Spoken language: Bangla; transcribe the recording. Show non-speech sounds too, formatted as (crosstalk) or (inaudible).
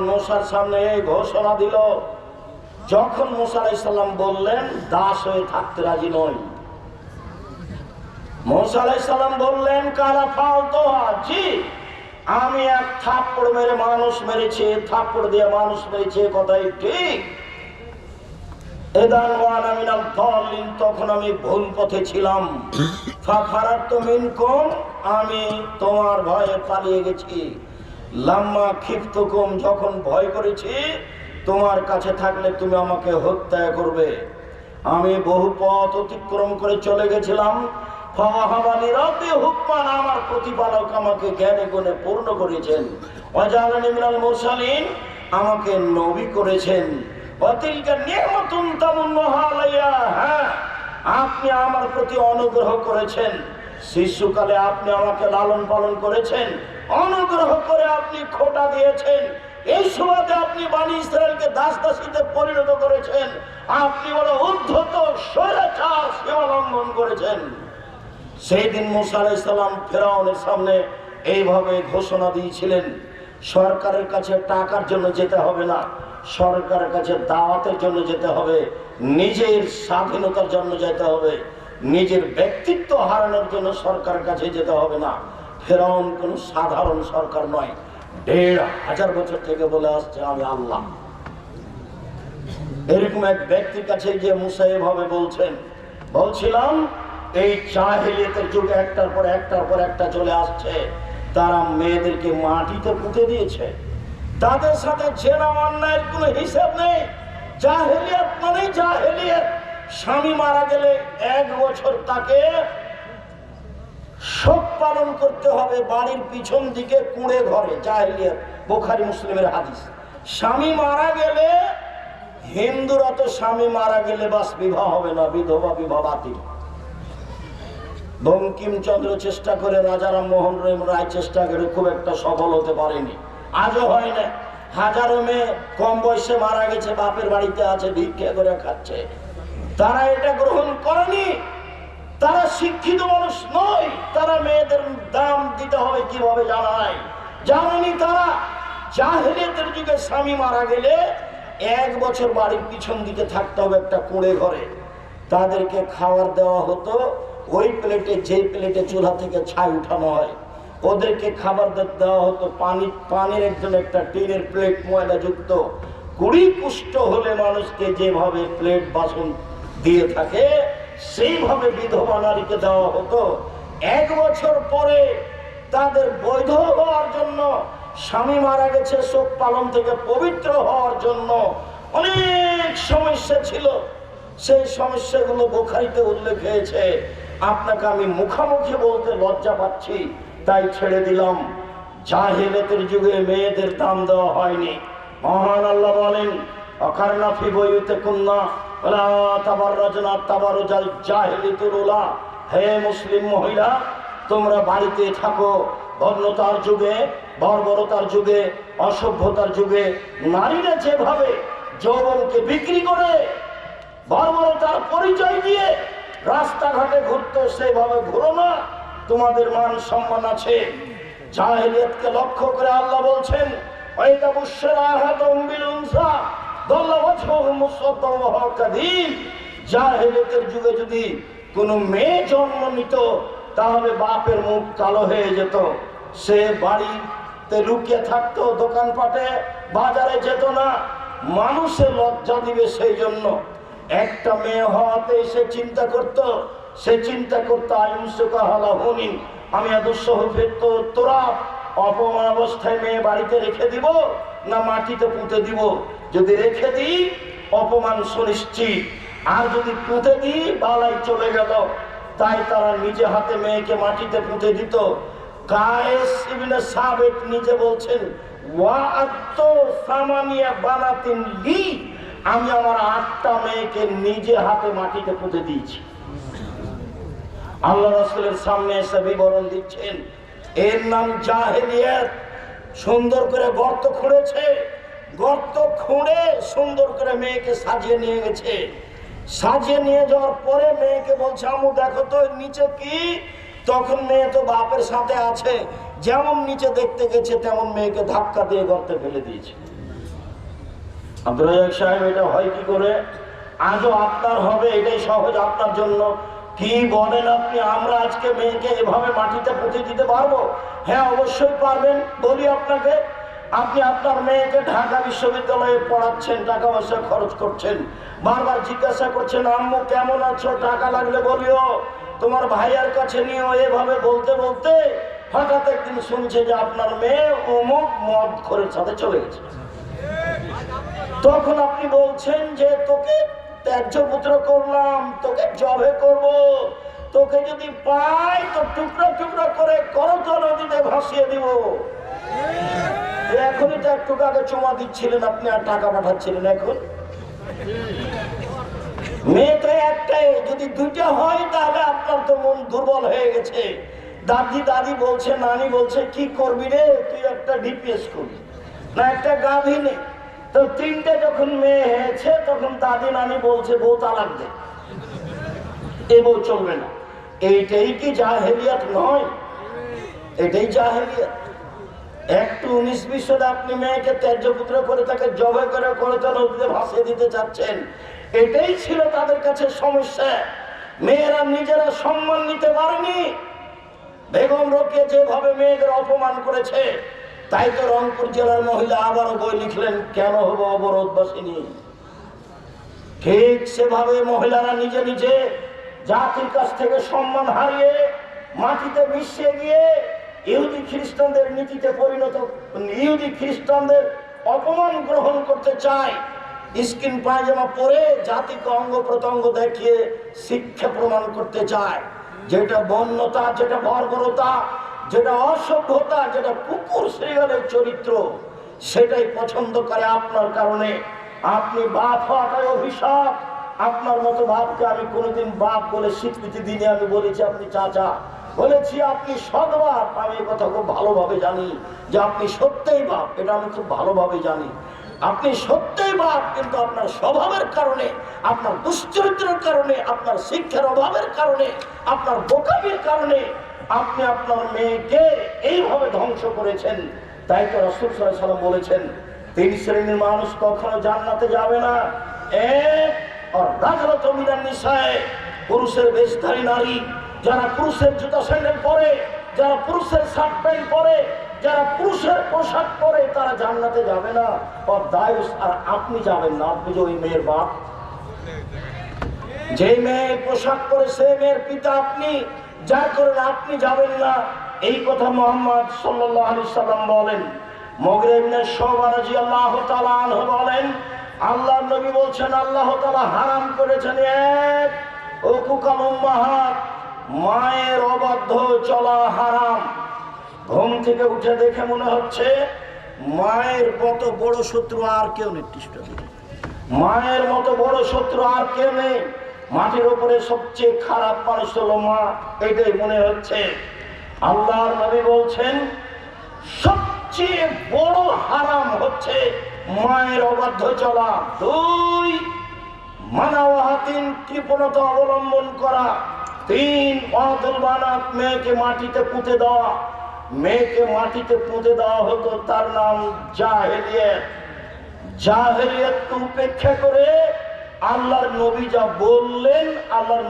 মূসার সামনে এই ঘোষণা দিল যখন মুসা আলাইসাল্লাম বললেন দাস হয়ে থাকতে রাজি নই। মুসা আলাইসাল্লাম বললেন কারা জি আমি এক থাপ্পড় মেরে মানুষ মেরেছি থাপ্পড় দিয়ে মানুষ মেরেছি কথাই ঠিক? তখন আমি ভুল পথে ছিলাম। (coughs) আমি তোমার ভয়ে পালিয়ে গেছি। লাম্মা ক্ষিপ্তকুম যখন ভয় করেছি, তোমার কাছে থাকলে তুমি আমাকে হত্যা করবে। আমি বহু পথ অতিক্রম করে চলে গেছিলাম। আমার প্রতিপালক আমাকে জ্ঞানে গুণে পূর্ণ করেছেন। মুরসালিন আমাকে নবী করেছেন। হ্যাঁ আপনি আমার প্রতি অনুগ্রহ করেছেন। শিশুকালে আপনি আমাকে লালন পালন করেছেন, অনুগ্রহ করে আপনি খোটা দিয়েছেন। এই সুবাদে আপনি বাণী ইসরায়েলকে দাস দাসীতে পরিণত করেছেন। আপনি বড় উদ্ধত স্বৈরাচার লঙ্ঘন করেছেন। সেই দিন মুসা আলাইসাল্লাম ফেরাউনের সামনে এইভাবে ঘোষণা দিয়েছিলেন, সরকারের কাছে টাকার জন্য যেতে হবে না, সরকারের কাছে দাওয়াতের জন্য যেতে হবে, নিজের স্বাধীনতার জন্য যেতে হবে। নিজের ব্যক্তিত্ব হারানোর জন্য সরকারের কাছে যেতে হবে না। ফেরাউন কোনো সাধারণ সরকার নয়। দেড় হাজার বছর থেকে বলে আসছে আমি আল্লাহ। এরকম এক ব্যক্তির কাছে যে মুসা এভাবে বলছেন, বলছিলাম, এই চাহিলিয়তের যুগে একটার পর একটার পর একটা চলে আসছে। তারা মেয়েদেরকে মাটিতে পুঁতে দিয়েছে। তাদের সাথে জেনা অন্যায়ের কোনো হিসাব নেই। জাহেলিয়াত মানে জাহেলিয়াত। স্বামী মারা গেলে এক বছর তাকে শোক পালন করতে হবে বাড়ির পিছন দিকে কুঁড়ে ঘরে, জাহেলিয়াত, বোখারি মুসলিমের হাদিস। স্বামী মারা গেলে হিন্দুরা তো স্বামী মারা গেলে বাস বিবাহ হবে না, বিধবা বিবাহ বাতিল। বঙ্কিমচন্দ্র চেষ্টা করে রাজারাম মোহন রহিম রায় চেষ্টা করে, খুব একটা সফল হতে পারেনি। আজও হয় না। হাজারো মেয়ে কম বয়সে মারা গেছে, বাপের বাড়িতে আছে, ভিক্ষা করে খাচ্ছে। তারা এটা গ্রহণ করেনি। তারা শিক্ষিত মানুষ নয়, তারা মেয়েদের দাম দিতে হবে কীভাবে জানায়? জানেনি তারা? জাহেলিয়াতের যুগে স্বামী মারা গেলে এক বছর বাড়ির পিছন দিকে থাকতে হবে একটা কুঁড়ে ঘরে। তাদেরকে খাবার দেওয়া হতো, ওই প্লেটে যে প্লেটে চুলা থেকে ছাই উঠানো হয়। ওদেরকে খাবার দেওয়া হতো, পানি, পানির একজন একটা টিনের প্লেট ময়লা যুক্ত কুড়ি কুষ্ঠ হলে মানুষকে যেভাবে প্লেট বাসন দিয়ে থাকে, সেইভাবে বিধবা নারীকে দেওয়া হতো। এক বছর পরে তাদের বৈধ হওয়ার জন্য, স্বামী মারা গেছে শোক পালন থেকে পবিত্র হওয়ার জন্য। অনেক সমস্যা ছিল। সেই সমস্যাগুলো বোখারিতে উল্লেখ হয়েছে। আপনাকে আমি মুখামুখি বলতে লজ্জা পাচ্ছি, তাই ছেড়ে দিলাম। জাহেলেতের যুগে মেয়েদের দাম দেওয়া হয়নি। মহান আল্লাহ বলেন অকারনাফি বইতে কন্যা ওলা তাবার রচনা তাবার জাল জাহেলিতুল উলা হে মুসলিম মহিলা, তোমরা বাড়িতে থাকো। বর্ণতার যুগে, বর্বরতার যুগে, অসভ্যতার যুগে, নারীরা যেভাবে যৌবনকে বিক্রি করে, বর্বরতার পরিচয় দিয়ে রাস্তাঘাটে ঘুরতো, সেভাবে ঘুরো না। তোমাদের মান সম্মান আছে। জাহেলিয়তকে লক্ষ্য করে আল্লাহ বলছেন ওয়াইদা বুশরা আহাদুম বিল হুয়া জাহেলিয়তের যুগে যদি কোনো মেয়ে জন্ম নিত, তাহলে বাপের মুখ কালো হয়ে যেত। সে বাড়িতে লুকিয়ে থাকতো, দোকানপাটে, বাজারে যেত না। মানুষে লজ্জা দিবে সেই জন্য। একটা মেয়ে হওয়াতে সে চিন্তা করত, সে চিন্তা করতো আয়ুষকা হলা হুনি আমি আদর্শ ফেরত, তোরা অপমান অবস্থায় মেয়ে বাড়িতে রেখে দিব না মাটিতে পুঁতে দিব? যদি রেখে দিই, অপমান সুনিশ্চিত। আর যদি পুঁতে দিই, বালাই চলে গেল। তাই তারা নিজে হাতে মেয়েকে মাটিতে পুঁতে দিত। কায়েস ইবনে সাবেক নিজে বলছেন, ওয়া সামানিয়া বানাতিন লি। আমি আমার আটটা মেয়েকে নিজে হাতে মাটিতে পুঁতে দিয়েছি। আল্লাহ রাসূলের সামনে এসে বিবরণ দিচ্ছেন এর নাম জাহেলিয়াত। সুন্দর করে গর্ত খুঁড়েছে। গর্ত খুঁড়ে সুন্দর করে মেয়েকে সাজিয়ে নিয়ে গেছে। সাজিয়ে নিয়ে যাওয়ার পরে মেয়েকে বলছে, আমু, দেখো তো নিচে কি? তখন মেয়ে তো বাপের সাথে আছে। যেমন নিচে দেখতে গেছে, তেমন মেয়েকে ধাক্কা দিয়ে গর্তে ফেলে দিয়েছে। আব্দুল সাহেব এটা হয় কি করে? আজও আপনার হবে, এটাই সহজ আপনার জন্য। কি বলেন আপনি? আমরা আজকে মেয়েকে এভাবে মাটিতে পুঁতে দিতে পারব? হ্যাঁ অবশ্যই পারবেন। বলি আপনাকে, আপনি আপনার মেয়েকে ঢাকা বিশ্ববিদ্যালয়ে পড়াচ্ছেন টাকা পয়সা খরচ করছেন, বারবার জিজ্ঞাসা করছেন, আম্মু, কেমন আছো? টাকা লাগলে বলিও। তোমার ভাইয়ার কাছে নিও এভাবে বলতে বলতে হঠাৎ একদিন শুনছে যে আপনার মেয়ে অমুক মদ খোরের সাথে চলে গেছে। তখন আপনি বলছেন যে, তোকে ত্যায্য পুত্র করলাম, তোকে জবে করব। তোকে যদি পাই, তো টুকরো টুকরো করে করতো নদীতে ভাসিয়ে দিব। এখনই তো একটু আগে চমা দিচ্ছিলেন আপনি আর টাকা পাঠাচ্ছিলেন এখন। মেয়ে তো একটাই, যদি দুইটা হয়, তাহলে আপনার তো মন দুর্বল হয়ে গেছে। দাদি দাদি বলছে, নানি বলছে, কি করবি রে? তুই একটা ডিপিএস করবি না, একটা গাভী নে। তো তিনটে যখন মেয়ে হয়েছে, তখন দাদি নানি বলছে, বউ তালাক দে। এ বউ চলবে না। এইটাই কি জাহেলিয়াত নয়? এটাই জাহেলিয়াত। একটু উনিশ বিশ্বতে আপনি মেয়েকে ত্যায্য পুত্র করে তাকে জবে করে করে নদীতে ভাসিয়ে দিতে চাচ্ছেন, এটাই ছিল তাদের কাছে সমস্যা। মেয়েরা নিজেরা সম্মান নিতে পারেনি। বেগম রোকে যেভাবে মেয়েদের অপমান করেছে তাই তো রংপুর জেলার মহিলা আবারও বই লিখলেন, কেন হব অবরোধ বসেনি ঠিক সেভাবে মহিলারা নিজে নিজে জাতির কাছ থেকে সম্মান হারিয়ে মাটিতে মিশিয়ে গিয়ে ইহুদি খ্রিস্টানদের নীতিতে পরিণত, ইহুদি খ্রিস্টানদের অপমান গ্রহণ করতে চায়, স্কিন পায়জামা পরে জাতিকে অঙ্গ প্রত্যঙ্গ দেখিয়ে শিক্ষা প্রমাণ করতে চায়। যেটা বন্যতা, যেটা বর্বরতা যেটা অসভ্যতা, যেটা কুকুর শ্রীগালের চরিত্র, সেটাই পছন্দ করে আপনার কারণে। আপনি বাপ হওয়াটাই অভিশাপ। আপনার মতো বাপকে আমি কোনোদিন বাপ বলে স্বীকৃতি দিনে আমি বলেছি আপনি চাচা। বলেছি আপনি সৎ বাপ আমি কথা খুব ভালোভাবে জানি যে আপনি সত্যই বাপ, এটা আমি খুব ভালোভাবে জানি। আপনি সত্যই বাপ, কিন্তু আপনার স্বভাবের কারণে, আপনার দুশ্চরিত্রের কারণে, আপনার শিক্ষার অভাবের কারণে, আপনার বোকামির কারণে আপনি আপনার মেয়েকে এইভাবে ধ্বংস করেছেন। তাই তো রসুল সাল্লাম বলেছেন, তিন শ্রেণির মানুষ কখনো জান্নাতে যাবে না। পুরুষের জুতা পরে, যারা পুরুষের শার্ট প্যান্ট পরে, যারা পুরুষের পোশাক পরে, তারা যাবে না। আর আপনি যাবেন না যে ওই মেয়ের বাপ। যে মেয়ে পোশাক পরে, সে মেয়ের পিতা আপনি যার কারণে আপনি যাবেন না। এই কথা মোহাম্মদ সাল্লাল্লাহু আলাইহি সাল্লাম বলেন। মগরে ইবনে শুবা রাদিয়াল্লাহু তাআলা আনহু বলেন, আল্লাহর নবী বলছেন, আল্লাহ তাআলা হারাম করেছেন এক উকুকাল উম্মাহাত। মায়ের অবাধ্য চলা হারাম। ঘুম থেকে উঠে দেখে মনে হচ্ছে, মায়ের মতো বড় শত্রু আর কেউ নেই। মায়ের মতো বড় শত্রু আর কেউ নেই। মাটির উপরে সবচেয়ে খারাপ মানুষ হলো মা, এটাই মনে হচ্ছে। আল্লাহর নবী বলছেন, সবচেয়ে বড় হারাম হচ্ছে মায়ের অবাধ্য চলা। দুই মানাওয়াহাতিন কৃপণতা অবলম্বন করা। তিন অদল বানাত মেয়েকে মাটিতে পুঁতে দেওয়া। মেয়েকে মাটিতে পুঁতে দেওয়া হতো, তার নাম জাহেলিয়ত। জাহেলিয়তকে উপেক্ষা করে আল্লাহর নবী যা বললেন আল্লাহর